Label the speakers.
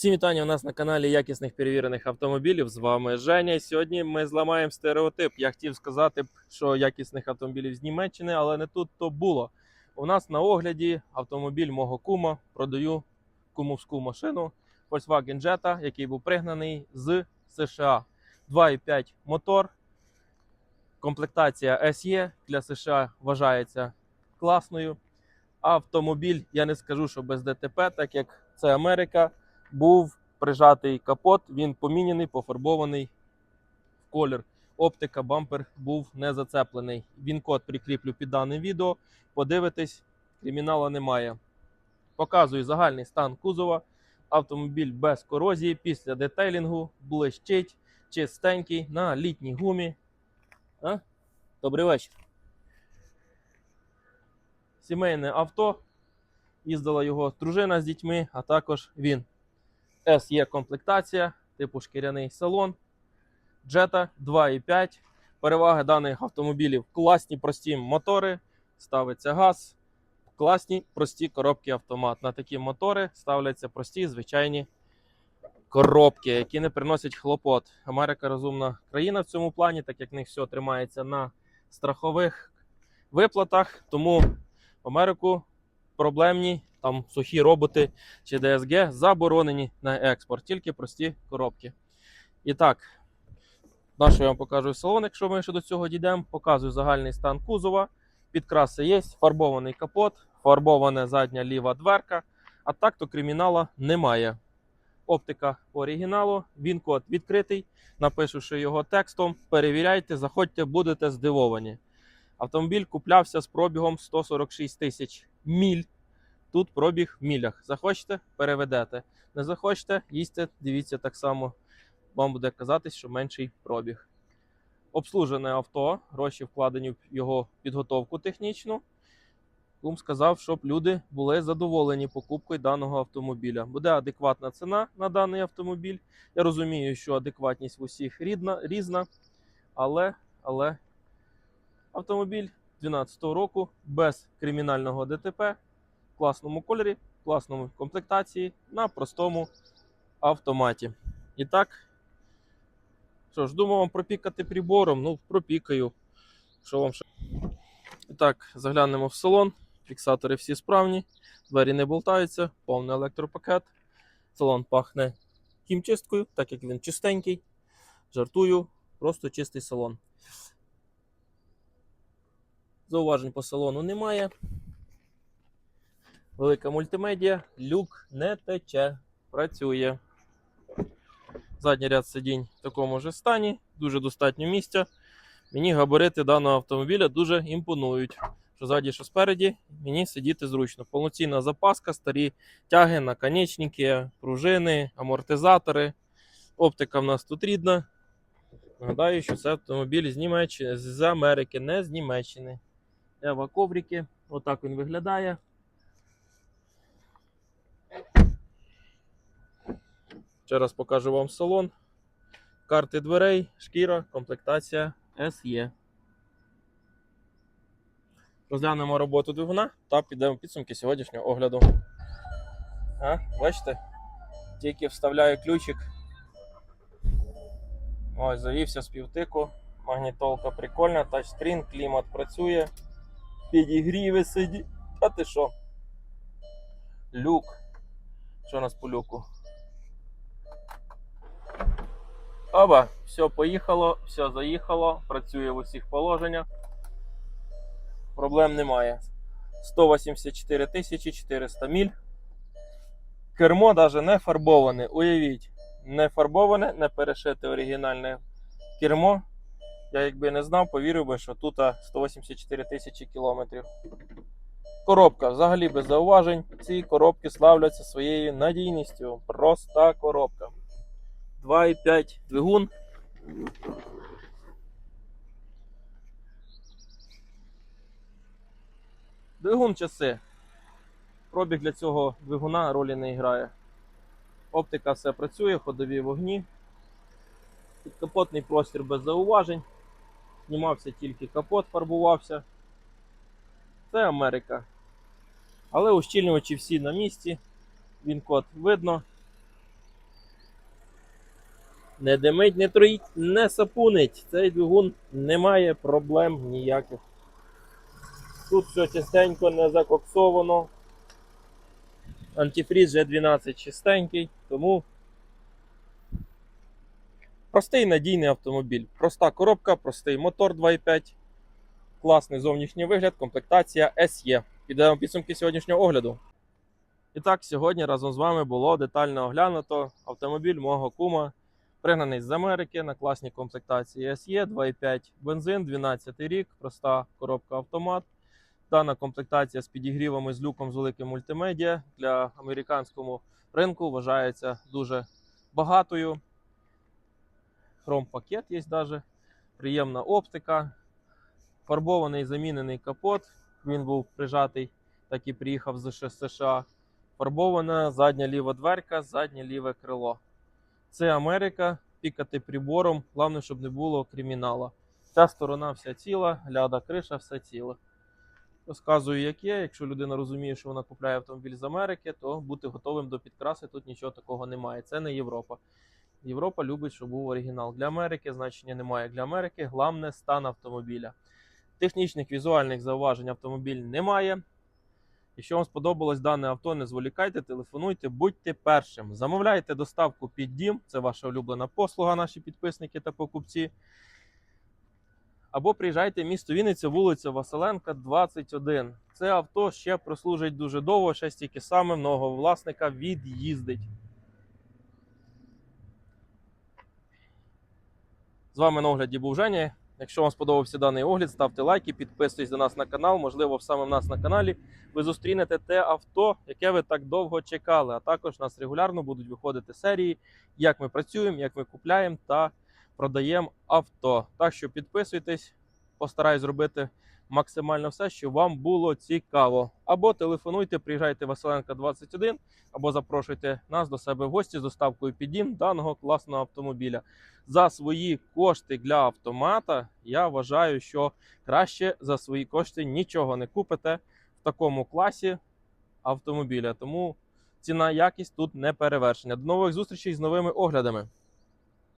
Speaker 1: Всім вітання у нас на каналі якісних перевірених автомобілів. З вами Женя. Сьогодні ми зламаємо стереотип. Я хотів сказати, що якісних автомобілів з Німеччини, але не тут то було. У нас на огляді автомобіль мого кума. Продаю кумовську машину Volkswagen Jetta, який був пригнаний з США. 2,5 мотор. Комплектація SE для США вважається класною. Автомобіль, я не скажу, що без ДТП, так як це Америка був прижатий капот, він поміняний, пофарбований в колір. Оптика, бампер був не зацеплений. Він код прикріплю під даним відео. Подивитись, криміналу немає. Показую загальний стан кузова. Автомобіль без корозії після детейлінгу, блищить, чистенький на літній гумі. А? Добрий вечір. Сімейне авто. Їздила його дружина з дітьми, а також він. S є комплектація, типу шкіряний салон. Jetta 2.5. Переваги даних автомобілів класні, прості мотори. Ставиться газ. Класні, прості коробки автомат. На такі мотори ставляться прості, звичайні коробки, які не приносять хлопот. Америка розумна країна в цьому плані, так як в них все тримається на страхових виплатах. Тому в Америку проблемні там сухі роботи чи ДСГ заборонені на експорт, тільки прості коробки. І так, на я вам покажу салон, якщо ми ще до цього дійдемо. Показую загальний стан кузова. Підкраси є, фарбований капот, фарбована задня ліва дверка, а так то кримінала немає. Оптика оригіналу, він код відкритий. Напишу, що його текстом. Перевіряйте, заходьте, будете здивовані. Автомобіль куплявся з пробігом 146 тисяч міль. Тут пробіг в мілях. Захочете, переведете. Не захочете, їсти, дивіться так само. Вам буде казатись, що менший пробіг. Обслужене авто, гроші вкладені в його підготовку технічну. Кум сказав, щоб люди були задоволені покупкою даного автомобіля. Буде адекватна ціна на даний автомобіль. Я розумію, що адекватність в усіх рідна, різна, але, але автомобіль 2012 року без кримінального ДТП класному кольорі, класному комплектації на простому автоматі. І так, що ж, думав вам пропікати прибором, ну, пропікаю. Що вам ще? І так, заглянемо в салон. Фіксатори всі справні, двері не болтаються, повний електропакет. Салон пахне хімчисткою, так як він чистенький. Жартую, просто чистий салон. Зауважень по салону немає. Велика мультимедіа, люк не тече, працює. Задній ряд сидінь в такому ж стані, дуже достатньо місця. Мені габарити даного автомобіля дуже імпонують. Що ззаді, що спереді, мені сидіти зручно. Повноцінна запаска, старі тяги, наконечники, пружини, амортизатори. Оптика в нас тут рідна. Нагадаю, що це автомобіль з Німеччини, з Америки, не з Німеччини. Ева коврики. Отак він виглядає. Ще раз покажу вам салон. Карти дверей, шкіра, комплектація SE. Розглянемо роботу двигуна та підемо підсумки сьогоднішнього огляду. А, бачите? Тільки вставляю ключик. Ось, завівся з півтику. Магнітолка прикольна, тачскрін, клімат працює. Підігріви сиді. А ти що? Люк. Що у нас по люку? Оба, все поїхало, все заїхало, працює в усіх положеннях. Проблем немає. 184 тисячі 400 міль. Кермо навіть не фарбоване. Уявіть, не фарбоване, не перешите оригінальне кермо. Я якби не знав, повірив би, що тут 184 тисячі кілометрів. Коробка взагалі без зауважень. Ці коробки славляться своєю надійністю. Проста коробка. 2,5 двигун. Двигун часи. Пробіг для цього двигуна ролі не грає. Оптика все працює, ходові вогні. Підкапотний простір без зауважень. Знімався тільки капот, фарбувався. Це Америка. Але ущільнювачі всі на місці. Він код видно. Не димить, не троїть, не сапунить. Цей двигун не має проблем ніяких. Тут все чистенько, не закоксовано. Антифріз G12 чистенький, тому простий надійний автомобіль. Проста коробка, простий мотор 2.5, класний зовнішній вигляд, комплектація SE. Підемо підсумки сьогоднішнього огляду. І так, сьогодні разом з вами було детально оглянуто автомобіль мого кума, пригнаний з Америки на класній комплектації SE 2.5 бензин, 12 рік, проста коробка автомат. Дана комплектація з підігрівами з люком з великим мультимедіа для американському ринку вважається дуже багатою. Хром-пакет є навіть, приємна оптика, фарбований замінений капот. Він був прижатий, так і приїхав з США. Фарбована задня ліва дверка, заднє ліве крило. Це Америка, пікати прибором, головне, щоб не було кримінала. Ця сторона вся ціла, ляда криша, все ціле. Розказую, як є. Якщо людина розуміє, що вона купляє автомобіль з Америки, то бути готовим до підкраси тут нічого такого немає. Це не Європа. Європа любить, щоб був оригінал. Для Америки значення немає. Для Америки головне стан автомобіля. Технічних візуальних зауважень автомобіль немає. Якщо вам сподобалось дане авто, не зволікайте, телефонуйте, будьте першим. Замовляйте доставку під дім, це ваша улюблена послуга, наші підписники та покупці. Або приїжджайте в місто Вінниця, вулиця Василенка, 21. Це авто ще прослужить дуже довго, ще стільки саме много власника від'їздить. З вами на огляді був Женя. Якщо вам сподобався даний огляд, ставте лайки, підписуйтесь до нас на канал. Можливо, саме в нас на каналі ви зустрінете те авто, яке ви так довго чекали. А також у нас регулярно будуть виходити серії, як ми працюємо, як ми купляємо та продаємо авто. Так що підписуйтесь, постараюсь зробити максимально все, щоб вам було цікаво. Або телефонуйте, приїжджайте Василенка 21, або запрошуйте нас до себе в гості з доставкою під дім даного класного автомобіля. За свої кошти для автомата я вважаю, що краще за свої кошти нічого не купите в такому класі автомобіля. Тому ціна якість тут не перевершення. До нових зустрічей з новими оглядами.